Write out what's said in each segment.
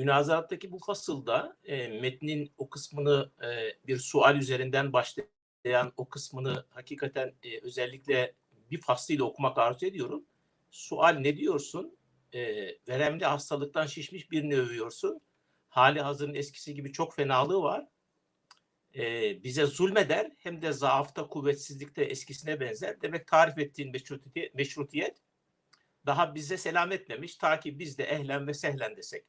Münazarattaki bu fasılda e, metnin o kısmını e, bir sual üzerinden başlayan o kısmını hakikaten e, özellikle bir faslıyla okumak arzu ediyorum. Sual ne diyorsun? E, veremli hastalıktan şişmiş birini övüyorsun. Hali hazırın eskisi gibi çok fenalığı var. E, bize zulmeder hem de zaafta, kuvvetsizlikte eskisine benzer. Demek tarif ettiğin meşrutiyet, daha bize selam etmemiş ta ki biz de ehlen ve sehlen desek.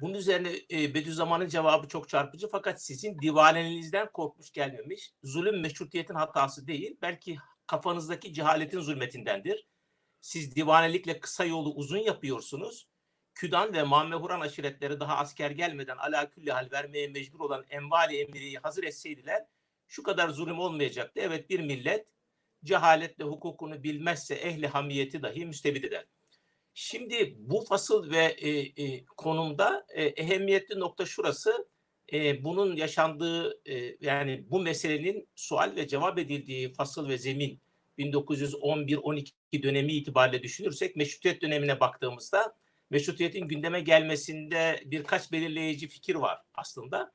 Bunun üzerine e, Bediüzzaman'ın cevabı çok çarpıcı fakat sizin divanenizden korkmuş gelmemiş. Zulüm meşrutiyetin hatası değil, belki kafanızdaki cehaletin zulmetindendir. Siz divanelikle kısa yolu uzun yapıyorsunuz. Küdan ve Mamehuran aşiretleri daha asker gelmeden ala külli hal vermeye mecbur olan envali emriyi hazır etseydiler şu kadar zulüm olmayacaktı. Evet bir millet cehaletle hukukunu bilmezse ehli hamiyeti dahi müstebid eder. Şimdi bu fasıl ve e, e, konumda e, ehemmiyetli nokta şurası. E, bunun yaşandığı e, yani bu meselenin sual ve cevap edildiği fasıl ve zemin 1911-12 dönemi itibariyle düşünürsek meşrutiyet dönemine baktığımızda meşrutiyetin gündeme gelmesinde birkaç belirleyici fikir var aslında.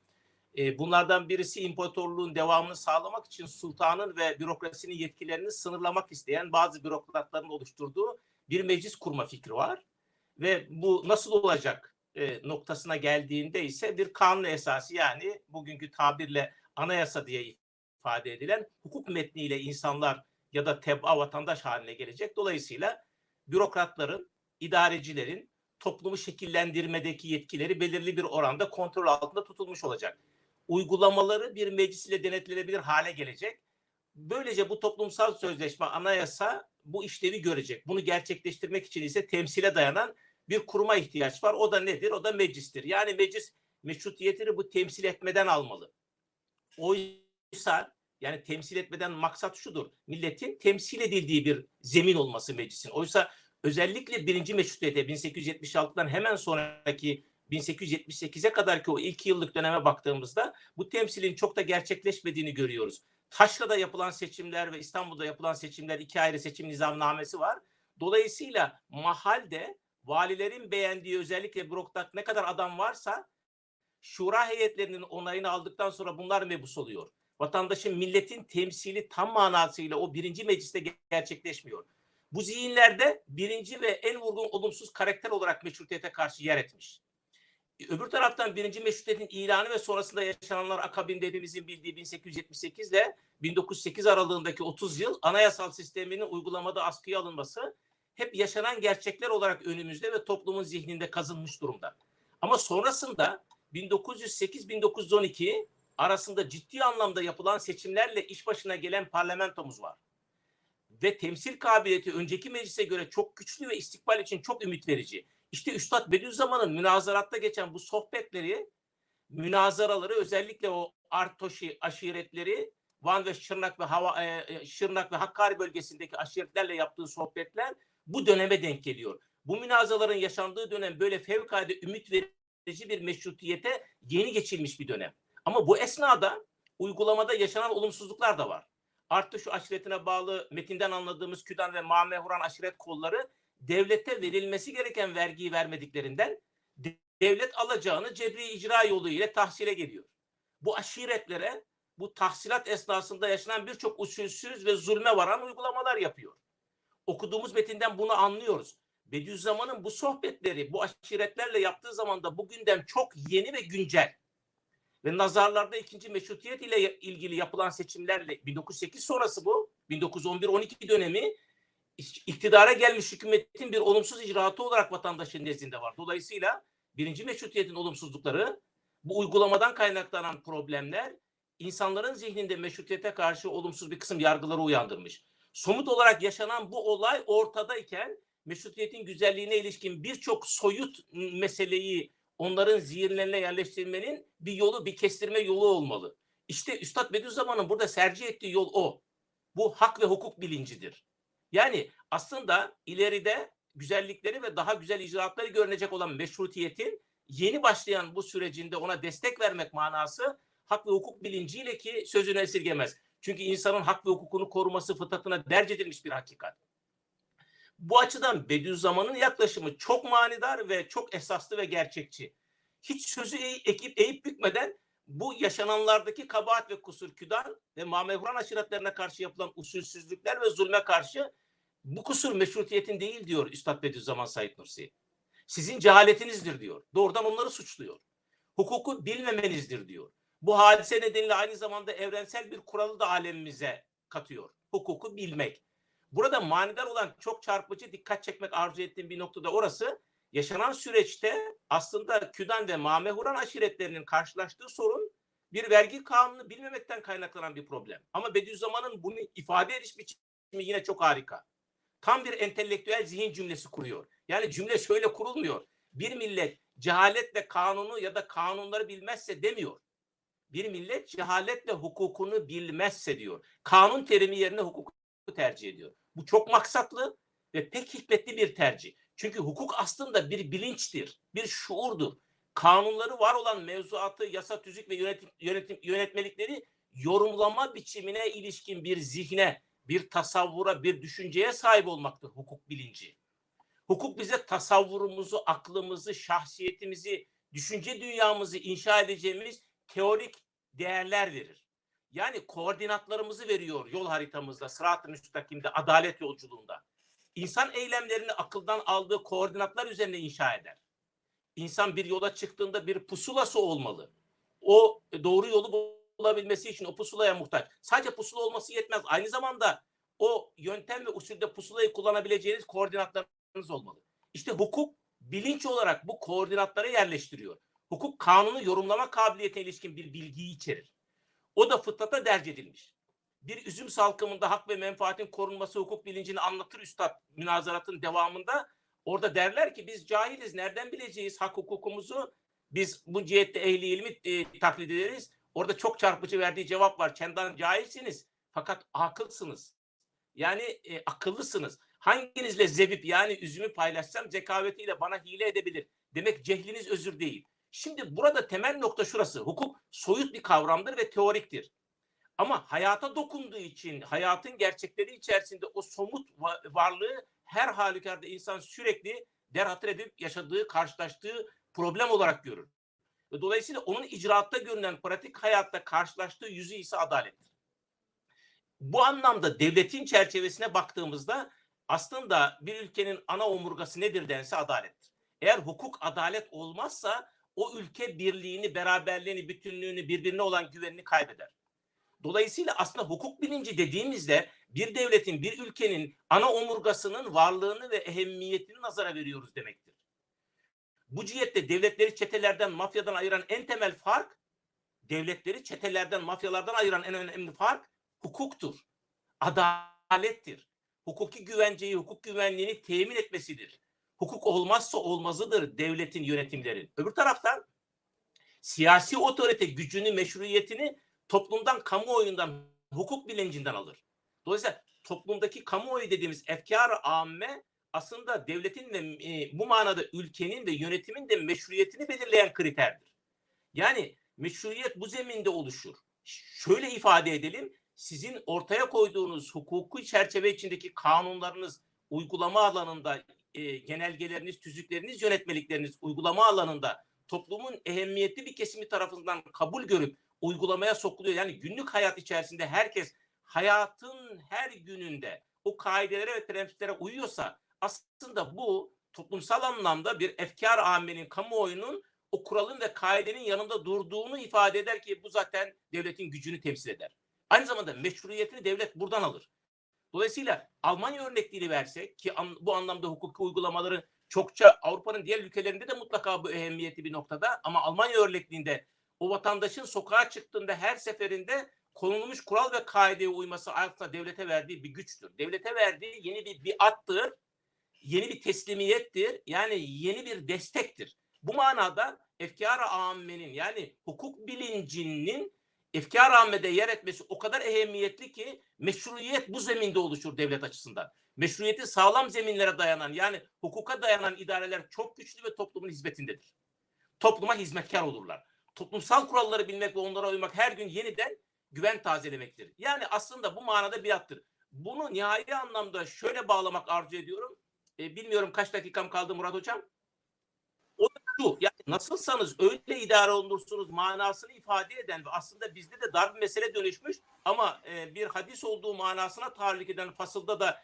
E, bunlardan birisi imparatorluğun devamını sağlamak için sultanın ve bürokrasinin yetkilerini sınırlamak isteyen bazı bürokratların oluşturduğu bir meclis kurma fikri var. Ve bu nasıl olacak e, noktasına geldiğinde ise bir kanun esası yani bugünkü tabirle anayasa diye ifade edilen hukuk metniyle insanlar ya da tebaa vatandaş haline gelecek. Dolayısıyla bürokratların, idarecilerin toplumu şekillendirmedeki yetkileri belirli bir oranda kontrol altında tutulmuş olacak. Uygulamaları bir meclis ile denetlenebilir hale gelecek. Böylece bu toplumsal sözleşme, anayasa bu işlevi görecek. Bunu gerçekleştirmek için ise temsile dayanan bir kuruma ihtiyaç var. O da nedir? O da meclistir. Yani meclis meşrutiyetini bu temsil etmeden almalı. Oysa yani temsil etmeden maksat şudur. Milletin temsil edildiği bir zemin olması meclisin. Oysa özellikle birinci meşrutiyete 1876'dan hemen sonraki 1878'e kadar ki o ilk yıllık döneme baktığımızda bu temsilin çok da gerçekleşmediğini görüyoruz. Taşra'da yapılan seçimler ve İstanbul'da yapılan seçimler iki ayrı seçim nizamnamesi var. Dolayısıyla mahalde valilerin beğendiği özellikle bürokrat ne kadar adam varsa şura heyetlerinin onayını aldıktan sonra bunlar mebus oluyor. Vatandaşın milletin temsili tam manasıyla o birinci mecliste gerçekleşmiyor. Bu zihinlerde birinci ve en vurgun olumsuz karakter olarak meşrutiyete karşı yer etmiş. Öbür taraftan birinci meşrutiyetin ilanı ve sonrasında yaşananlar akabinde hepimizin bildiği 1878 ile 1908 aralığındaki 30 yıl anayasal sisteminin uygulamada askıya alınması hep yaşanan gerçekler olarak önümüzde ve toplumun zihninde kazınmış durumda. Ama sonrasında 1908-1912 arasında ciddi anlamda yapılan seçimlerle iş başına gelen parlamentomuz var. Ve temsil kabiliyeti önceki meclise göre çok güçlü ve istikbal için çok ümit verici. İşte Üstad Bediüzzaman'ın münazaratta geçen bu sohbetleri, münazaraları özellikle o Artoşi aşiretleri Van ve Şırnak ve Hava e, Şırnak ve Hakkari bölgesindeki aşiretlerle yaptığı sohbetler bu döneme denk geliyor. Bu münazaların yaşandığı dönem böyle fevkalade ümit verici bir meşrutiyete yeni geçilmiş bir dönem. Ama bu esnada uygulamada yaşanan olumsuzluklar da var. Artı şu aşiretine bağlı metinden anladığımız Küdan ve Mamehuran aşiret kolları devlete verilmesi gereken vergiyi vermediklerinden devlet alacağını cebri icra yolu ile tahsile geliyor. Bu aşiretlere bu tahsilat esnasında yaşanan birçok usulsüz ve zulme varan uygulamalar yapıyor. Okuduğumuz metinden bunu anlıyoruz. Bediüzzaman'ın bu sohbetleri bu aşiretlerle yaptığı zaman da bu gündem çok yeni ve güncel. Ve nazarlarda ikinci meşrutiyet ile ilgili yapılan seçimlerle 1908 sonrası bu 1911-12 dönemi iktidara gelmiş hükümetin bir olumsuz icraatı olarak vatandaşın nezdinde var. Dolayısıyla birinci meşrutiyetin olumsuzlukları, bu uygulamadan kaynaklanan problemler insanların zihninde meşrutiyete karşı olumsuz bir kısım yargıları uyandırmış. Somut olarak yaşanan bu olay ortadayken meşrutiyetin güzelliğine ilişkin birçok soyut meseleyi onların zihinlerine yerleştirmenin bir yolu, bir kestirme yolu olmalı. İşte Üstad Bediüzzaman'ın burada sercih ettiği yol o. Bu hak ve hukuk bilincidir. Yani aslında ileride güzellikleri ve daha güzel icraatları görünecek olan meşrutiyetin yeni başlayan bu sürecinde ona destek vermek manası hak ve hukuk bilinciyle ki sözünü esirgemez. Çünkü insanın hak ve hukukunu koruması fıtratına derc edilmiş bir hakikat. Bu açıdan Bediüzzaman'ın yaklaşımı çok manidar ve çok esaslı ve gerçekçi. Hiç sözü ekip eğip bükmeden bu yaşananlardaki kabahat ve kusur küdan ve mamevran aşiretlerine karşı yapılan usulsüzlükler ve zulme karşı bu kusur meşrutiyetin değil diyor Üstad Bediüzzaman Said Nursi. Sizin cehaletinizdir diyor. Doğrudan onları suçluyor. Hukuku bilmemenizdir diyor. Bu hadise nedeniyle aynı zamanda evrensel bir kuralı da alemimize katıyor. Hukuku bilmek. Burada manidar olan çok çarpıcı dikkat çekmek arzu ettiğim bir noktada orası yaşanan süreçte aslında Küdan ve Mamehuran aşiretlerinin karşılaştığı sorun bir vergi kanunu bilmemekten kaynaklanan bir problem. Ama Bediüzzaman'ın bunu ifade ediş biçimi yine çok harika. Tam bir entelektüel zihin cümlesi kuruyor. Yani cümle şöyle kurulmuyor. Bir millet cehaletle kanunu ya da kanunları bilmezse demiyor. Bir millet cehaletle hukukunu bilmezse diyor. Kanun terimi yerine hukuku tercih ediyor. Bu çok maksatlı ve pek hikmetli bir tercih. Çünkü hukuk aslında bir bilinçtir, bir şuurdur. Kanunları var olan mevzuatı, yasa, tüzük ve yönetim, yönetim, yönetmelikleri yorumlama biçimine ilişkin bir zihne, bir tasavvura, bir düşünceye sahip olmaktır hukuk bilinci. Hukuk bize tasavvurumuzu, aklımızı, şahsiyetimizi, düşünce dünyamızı inşa edeceğimiz teorik değerler verir. Yani koordinatlarımızı veriyor yol haritamızda, sırat-ı müstakimde, adalet yolculuğunda. İnsan eylemlerini akıldan aldığı koordinatlar üzerine inşa eder. İnsan bir yola çıktığında bir pusulası olmalı. O doğru yolu bulabilmesi için o pusulaya muhtaç. Sadece pusula olması yetmez. Aynı zamanda o yöntem ve usulde pusulayı kullanabileceğiniz koordinatlarınız olmalı. İşte hukuk bilinç olarak bu koordinatları yerleştiriyor. Hukuk kanunu yorumlama kabiliyetine ilişkin bir bilgiyi içerir. O da fıtrata derc edilmiş. Bir üzüm salkımında hak ve menfaatin korunması hukuk bilincini anlatır üstad münazaratın devamında. Orada derler ki biz cahiliz nereden bileceğiz hak hukukumuzu? Biz bu cihette ehli ilmi e, taklit ederiz. Orada çok çarpıcı verdiği cevap var. Kendan cahilsiniz fakat akılsınız. Yani e, akıllısınız. Hanginizle zebip yani üzümü paylaşsam zekavetiyle bana hile edebilir. Demek cehliniz özür değil. Şimdi burada temel nokta şurası. Hukuk soyut bir kavramdır ve teoriktir. Ama hayata dokunduğu için hayatın gerçekleri içerisinde o somut va- varlığı her halükarda insan sürekli derhatır edip yaşadığı, karşılaştığı problem olarak görür. Ve dolayısıyla onun icraatta görünen pratik hayatta karşılaştığı yüzü ise adalettir. Bu anlamda devletin çerçevesine baktığımızda aslında bir ülkenin ana omurgası nedir dense adalettir. Eğer hukuk adalet olmazsa o ülke birliğini, beraberliğini, bütünlüğünü, birbirine olan güvenini kaybeder. Dolayısıyla aslında hukuk bilinci dediğimizde bir devletin, bir ülkenin ana omurgasının varlığını ve ehemmiyetini nazara veriyoruz demektir. Bu cihette devletleri çetelerden, mafyadan ayıran en temel fark, devletleri çetelerden, mafyalardan ayıran en önemli fark hukuktur. Adalettir. Hukuki güvenceyi, hukuk güvenliğini temin etmesidir. Hukuk olmazsa olmazıdır devletin, yönetimlerin. Öbür taraftan siyasi otorite gücünü, meşruiyetini toplumdan, kamuoyundan, hukuk bilincinden alır. Dolayısıyla toplumdaki kamuoyu dediğimiz efkar-ı amme aslında devletin ve e, bu manada ülkenin ve yönetimin de meşruiyetini belirleyen kriterdir. Yani meşruiyet bu zeminde oluşur. Şöyle ifade edelim, sizin ortaya koyduğunuz hukuki çerçeve içindeki kanunlarınız uygulama alanında e, genelgeleriniz, tüzükleriniz, yönetmelikleriniz uygulama alanında toplumun ehemmiyetli bir kesimi tarafından kabul görüp uygulamaya sokuluyor. Yani günlük hayat içerisinde herkes hayatın her gününde o kaidelere ve prensiplere uyuyorsa aslında bu toplumsal anlamda bir efkar amenin, kamuoyunun o kuralın ve kaidenin yanında durduğunu ifade eder ki bu zaten devletin gücünü temsil eder. Aynı zamanda meşruiyetini devlet buradan alır. Dolayısıyla Almanya örnekliğini versek ki bu anlamda hukuki uygulamaları çokça Avrupa'nın diğer ülkelerinde de mutlaka bu ehemmiyeti bir noktada ama Almanya örnekliğinde o vatandaşın sokağa çıktığında her seferinde konulmuş kural ve kaideye uyması aslında devlete verdiği bir güçtür. Devlete verdiği yeni bir biattır, yeni bir teslimiyettir, yani yeni bir destektir. Bu manada efkar-ı ammenin yani hukuk bilincinin efkar-ı ammede yer etmesi o kadar ehemmiyetli ki meşruiyet bu zeminde oluşur devlet açısından. Meşruiyeti sağlam zeminlere dayanan yani hukuka dayanan idareler çok güçlü ve toplumun hizmetindedir. Topluma hizmetkar olurlar. Toplumsal kuralları bilmek ve onlara uymak her gün yeniden güven tazelemektir. Yani aslında bu manada biattır. Bunu nihai anlamda şöyle bağlamak arzu ediyorum. E, bilmiyorum kaç dakikam kaldı Murat Hocam. O da şu yani nasılsanız öyle idare olunursunuz manasını ifade eden ve aslında bizde de dar bir mesele dönüşmüş ama e, bir hadis olduğu manasına tahrik eden fasılda da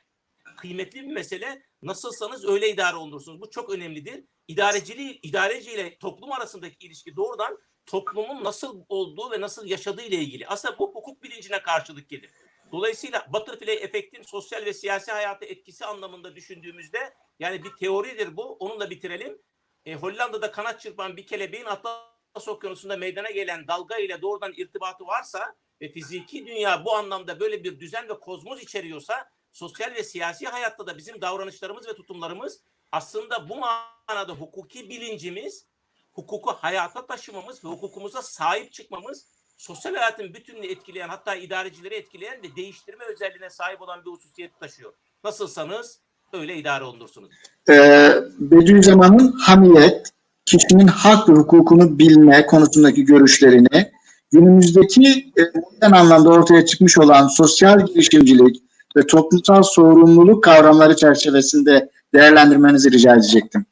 kıymetli bir mesele. Nasılsanız öyle idare olunursunuz. Bu çok önemlidir. İdareciliği, idareciyle toplum arasındaki ilişki doğrudan toplumun nasıl olduğu ve nasıl yaşadığı ile ilgili. Aslında bu hukuk bilincine karşılık gelir. Dolayısıyla butterfly efektin sosyal ve siyasi hayata etkisi anlamında düşündüğümüzde yani bir teoridir bu. Onunla bitirelim. E, Hollanda'da kanat çırpan bir kelebeğin Atlas Okyanusu'nda meydana gelen dalga ile doğrudan irtibatı varsa ve fiziki dünya bu anlamda böyle bir düzen ve kozmos içeriyorsa sosyal ve siyasi hayatta da bizim davranışlarımız ve tutumlarımız aslında bu manada hukuki bilincimiz, hukuku hayata taşımamız ve hukukumuza sahip çıkmamız sosyal hayatın bütününü etkileyen hatta idarecileri etkileyen ve değiştirme özelliğine sahip olan bir hususiyet taşıyor. Nasılsanız öyle idare olunursunuz. Ee, Bediüzzaman'ın hamiyet, kişinin hak ve hukukunu bilme konusundaki görüşlerini, günümüzdeki e, modern anlamda ortaya çıkmış olan sosyal girişimcilik ve toplumsal sorumluluk kavramları çerçevesinde değerlendirmenizi rica edecektim.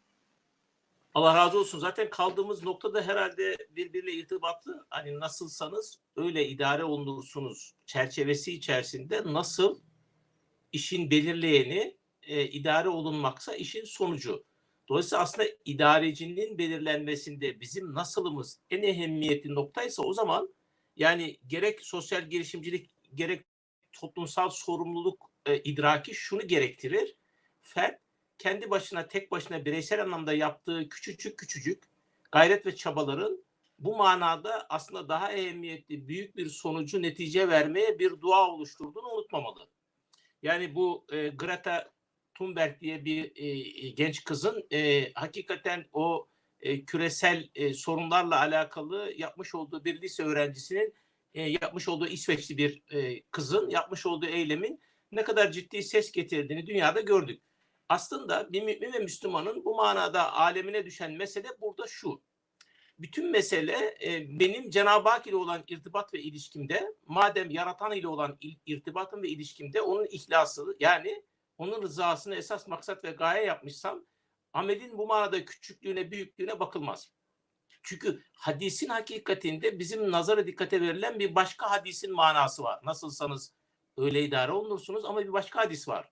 Allah razı olsun. Zaten kaldığımız noktada herhalde birbiriyle irtibatlı. Hani nasılsanız öyle idare olunursunuz çerçevesi içerisinde nasıl işin belirleyeni e, idare olunmaksa işin sonucu. Dolayısıyla aslında idarecinin belirlenmesinde bizim nasılımız en ehemmiyetli noktaysa o zaman yani gerek sosyal girişimcilik gerek toplumsal sorumluluk e, idraki şunu gerektirir. Fert kendi başına tek başına bireysel anlamda yaptığı küçücük küçücük gayret ve çabaların bu manada aslında daha ehemmiyetli büyük bir sonucu netice vermeye bir dua oluşturduğunu unutmamalı. Yani bu e, Greta Thunberg diye bir e, genç kızın e, hakikaten o e, küresel e, sorunlarla alakalı yapmış olduğu bir lise öğrencisinin e, yapmış olduğu İsveçli bir e, kızın yapmış olduğu eylemin ne kadar ciddi ses getirdiğini dünyada gördük. Aslında bir mümin ve Müslümanın bu manada alemine düşen mesele burada şu. Bütün mesele e, benim Cenab-ı Hak ile olan irtibat ve ilişkimde madem yaratan ile olan il, irtibatım ve ilişkimde onun ihlası yani onun rızasını esas maksat ve gaye yapmışsam amelin bu manada küçüklüğüne büyüklüğüne bakılmaz. Çünkü hadisin hakikatinde bizim nazara dikkate verilen bir başka hadisin manası var. Nasılsanız öyle idare olunursunuz ama bir başka hadis var.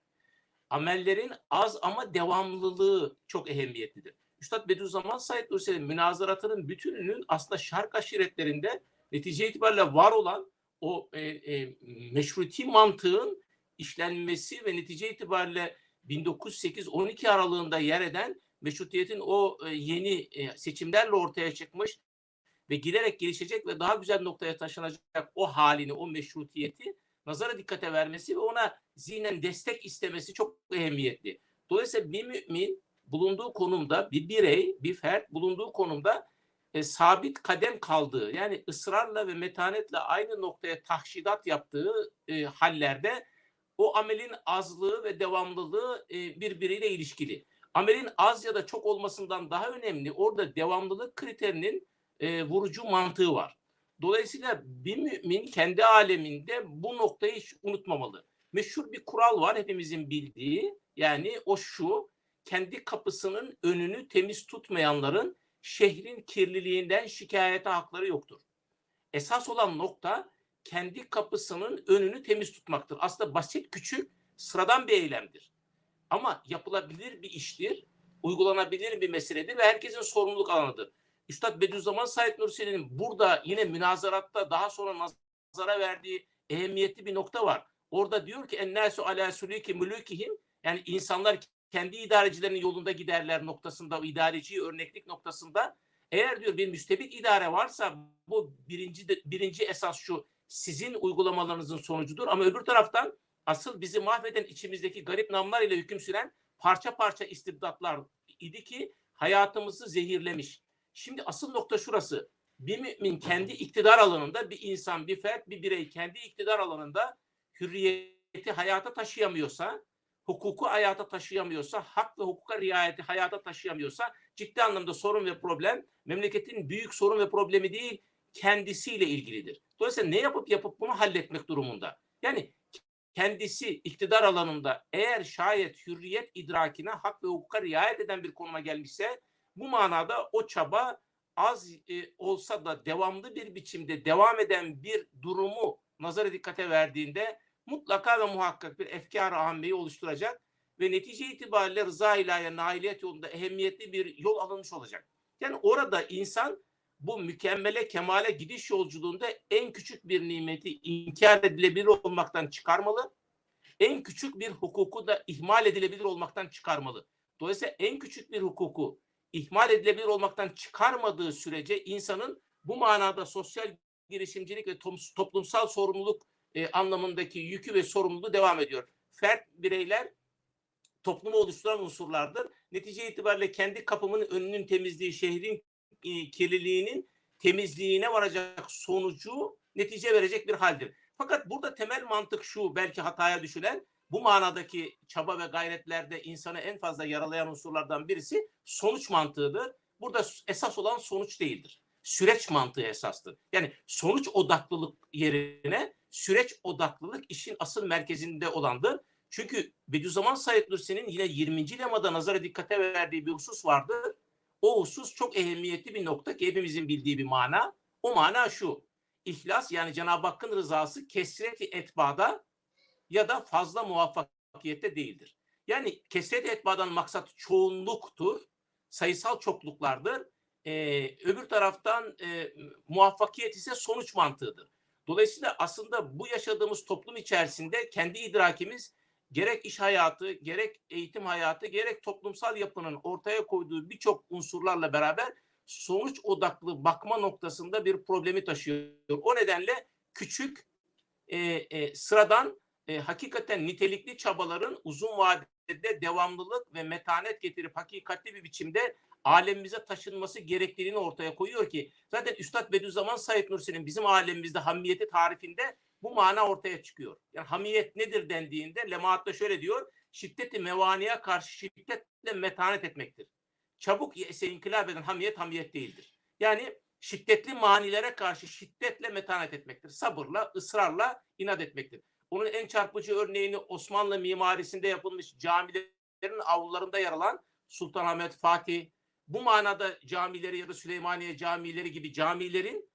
Amellerin az ama devamlılığı çok ehemmiyetlidir. Üstad Bediüzzaman Said Nursi'nin münazaratının bütününün aslında şark aşiretlerinde netice itibariyle var olan o e, e, meşruti mantığın işlenmesi ve netice itibariyle 1908-12 aralığında yer eden meşrutiyetin o e, yeni e, seçimlerle ortaya çıkmış ve giderek gelişecek ve daha güzel noktaya taşınacak o halini, o meşrutiyeti nazara dikkate vermesi ve ona zihnen destek istemesi çok ehemmiyetli. Dolayısıyla bir mümin bulunduğu konumda, bir birey, bir fert bulunduğu konumda e, sabit kadem kaldığı, yani ısrarla ve metanetle aynı noktaya tahşidat yaptığı e, hallerde o amelin azlığı ve devamlılığı e, birbiriyle ilişkili. Amelin az ya da çok olmasından daha önemli orada devamlılık kriterinin e, vurucu mantığı var. Dolayısıyla bir mümin kendi aleminde bu noktayı hiç unutmamalı. Meşhur bir kural var hepimizin bildiği. Yani o şu, kendi kapısının önünü temiz tutmayanların şehrin kirliliğinden şikayete hakları yoktur. Esas olan nokta kendi kapısının önünü temiz tutmaktır. Aslında basit, küçük, sıradan bir eylemdir. Ama yapılabilir bir iştir, uygulanabilir bir meseledir ve herkesin sorumluluk alanıdır. Üstad Bediüzzaman Said Nursi'nin burada yine münazaratta daha sonra nazara verdiği ehemmiyetli bir nokta var. Orada diyor ki ennâsu alâ sulûki mulûkihim yani insanlar kendi idarecilerinin yolunda giderler noktasında, o idareciyi örneklik noktasında. Eğer diyor bir müstebit idare varsa bu birinci de, birinci esas şu sizin uygulamalarınızın sonucudur. Ama öbür taraftan asıl bizi mahveden içimizdeki garip namlar ile hüküm süren parça parça istibdatlar idi ki hayatımızı zehirlemiş. Şimdi asıl nokta şurası. Bir mümin kendi iktidar alanında bir insan, bir fert, bir birey kendi iktidar alanında hürriyeti hayata taşıyamıyorsa, hukuku hayata taşıyamıyorsa, hak ve hukuka riayeti hayata taşıyamıyorsa ciddi anlamda sorun ve problem memleketin büyük sorun ve problemi değil kendisiyle ilgilidir. Dolayısıyla ne yapıp yapıp bunu halletmek durumunda. Yani kendisi iktidar alanında eğer şayet hürriyet idrakine hak ve hukuka riayet eden bir konuma gelmişse bu manada o çaba az e, olsa da devamlı bir biçimde devam eden bir durumu nazara dikkate verdiğinde mutlaka ve muhakkak bir efkar-ı ammeyi oluşturacak ve netice itibariyle rıza ilahiye nailiyet yolunda ehemmiyetli bir yol alınmış olacak. Yani orada insan bu mükemmele kemale gidiş yolculuğunda en küçük bir nimeti inkar edilebilir olmaktan çıkarmalı. En küçük bir hukuku da ihmal edilebilir olmaktan çıkarmalı. Dolayısıyla en küçük bir hukuku ihmal edilebilir olmaktan çıkarmadığı sürece insanın bu manada sosyal girişimcilik ve toplumsal sorumluluk e, anlamındaki yükü ve sorumluluğu devam ediyor. Fert bireyler toplumu oluşturan unsurlardır. Netice itibariyle kendi kapımın önünün temizliği, şehrin e, kirliliğinin temizliğine varacak sonucu netice verecek bir haldir. Fakat burada temel mantık şu, belki hataya düşülen, bu manadaki çaba ve gayretlerde insanı en fazla yaralayan unsurlardan birisi sonuç mantığıdır. Burada esas olan sonuç değildir. Süreç mantığı esastır. Yani sonuç odaklılık yerine süreç odaklılık işin asıl merkezinde olandır. Çünkü Bediüzzaman Said Nursi'nin yine 20. lemada nazara dikkate verdiği bir husus vardır. O husus çok ehemmiyetli bir nokta ki hepimizin bildiği bir mana. O mana şu. İhlas yani Cenab-ı Hakk'ın rızası kesreti etbada ya da fazla muvaffakiyette değildir. Yani kesret etbadan maksat çoğunluktur. Sayısal çokluklardır. Ee, öbür taraftan e, muvaffakiyet ise sonuç mantığıdır. Dolayısıyla aslında bu yaşadığımız toplum içerisinde kendi idrakimiz gerek iş hayatı, gerek eğitim hayatı, gerek toplumsal yapının ortaya koyduğu birçok unsurlarla beraber sonuç odaklı bakma noktasında bir problemi taşıyor. O nedenle küçük, e, e, sıradan, e, hakikaten nitelikli çabaların uzun vadede devamlılık ve metanet getirip hakikatli bir biçimde alemimize taşınması gerektiğini ortaya koyuyor ki zaten Üstad Bediüzzaman Said Nursi'nin bizim alemimizde hamiyeti tarifinde bu mana ortaya çıkıyor. Yani hamiyet nedir dendiğinde Lemaat'ta şöyle diyor. Şiddeti mevaniye karşı şiddetle metanet etmektir. Çabuk ise inkılap eden hamiyet hamiyet değildir. Yani şiddetli manilere karşı şiddetle metanet etmektir. Sabırla, ısrarla inat etmektir. Onun en çarpıcı örneğini Osmanlı mimarisinde yapılmış camilerin avlularında yer alan Sultanahmet Fatih, bu manada camileri ya da Süleymaniye camileri gibi camilerin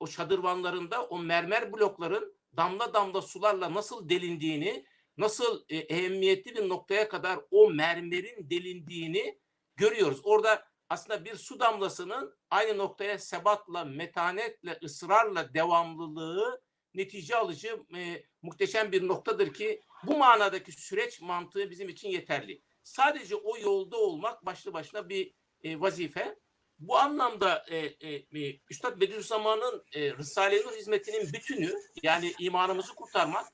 o şadırvanlarında o mermer blokların damla damla sularla nasıl delindiğini, nasıl e, ehemmiyetli bir noktaya kadar o mermerin delindiğini görüyoruz. Orada aslında bir su damlasının aynı noktaya sebatla, metanetle, ısrarla devamlılığı netice alıcı e, muhteşem bir noktadır ki bu manadaki süreç mantığı bizim için yeterli. Sadece o yolda olmak başlı başına bir e, vazife. Bu anlamda e, e, e, Üstad Bediüzzaman'ın e, Risale-i Nur hizmetinin bütünü yani imanımızı kurtarmak,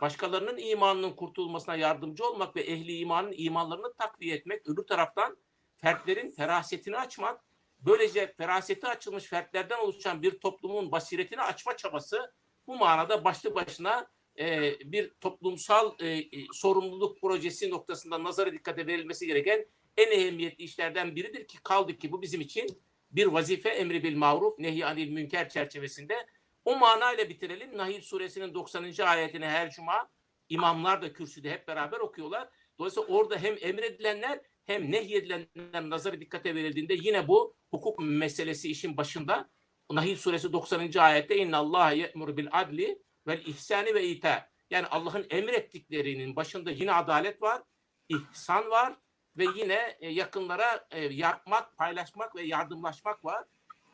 başkalarının imanının kurtulmasına yardımcı olmak ve ehli imanın imanlarını takviye etmek, öbür taraftan fertlerin ferasetini açmak, böylece feraseti açılmış fertlerden oluşan bir toplumun basiretini açma çabası bu manada başlı başına e, bir toplumsal e, e, sorumluluk projesi noktasında nazara dikkate verilmesi gereken en ehemmiyetli işlerden biridir ki kaldı ki bu bizim için bir vazife emri bil maruf nehy anil münker çerçevesinde o manayla bitirelim. Nahil suresinin 90. ayetini her cuma imamlar da kürsüde hep beraber okuyorlar. Dolayısıyla orada hem emredilenler hem nehyedilenler nazara dikkate verildiğinde yine bu hukuk meselesi işin başında. Nahil suresi 90. ayette inna Allah ye'mur bil adli vel ihsani ve ita. Yani Allah'ın emrettiklerinin başında yine adalet var, ihsan var ve yine e, yakınlara e, yapmak, paylaşmak ve yardımlaşmak var.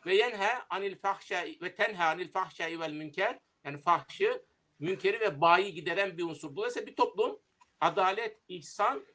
Ve yenhe anil fahşa ve tenha anil fahşai vel münker. Yani fahşı, münkeri ve bayi gideren bir unsur. Dolayısıyla bir toplum adalet, ihsan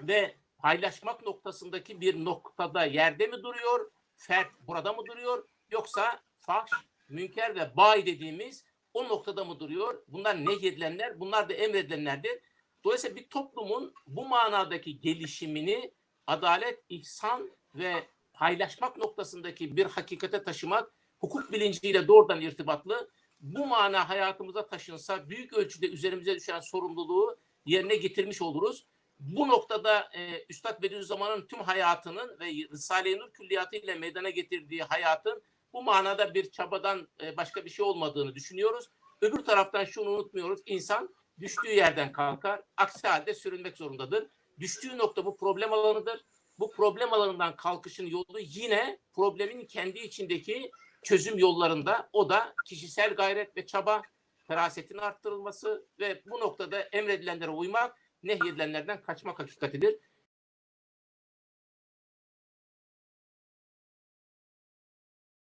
ve paylaşmak noktasındaki bir noktada yerde mi duruyor? Fert burada mı duruyor? Yoksa fahş, münker ve bayi dediğimiz o noktada mı duruyor? Bunlar nehyedilenler, bunlar da emredilenlerdir. Dolayısıyla bir toplumun bu manadaki gelişimini adalet, ihsan ve paylaşmak noktasındaki bir hakikate taşımak hukuk bilinciyle doğrudan irtibatlı. Bu mana hayatımıza taşınsa büyük ölçüde üzerimize düşen sorumluluğu yerine getirmiş oluruz. Bu noktada e, Üstad Bediüzzaman'ın tüm hayatının ve Risale-i Nur külliyatı ile meydana getirdiği hayatın bu manada bir çabadan e, başka bir şey olmadığını düşünüyoruz. Öbür taraftan şunu unutmuyoruz. İnsan düştüğü yerden kalkar. Aksi halde sürünmek zorundadır. Düştüğü nokta bu problem alanıdır. Bu problem alanından kalkışın yolu yine problemin kendi içindeki çözüm yollarında. O da kişisel gayret ve çaba, ferasetin arttırılması ve bu noktada emredilenlere uymak, nehyedilenlerden kaçmak hakikatidir.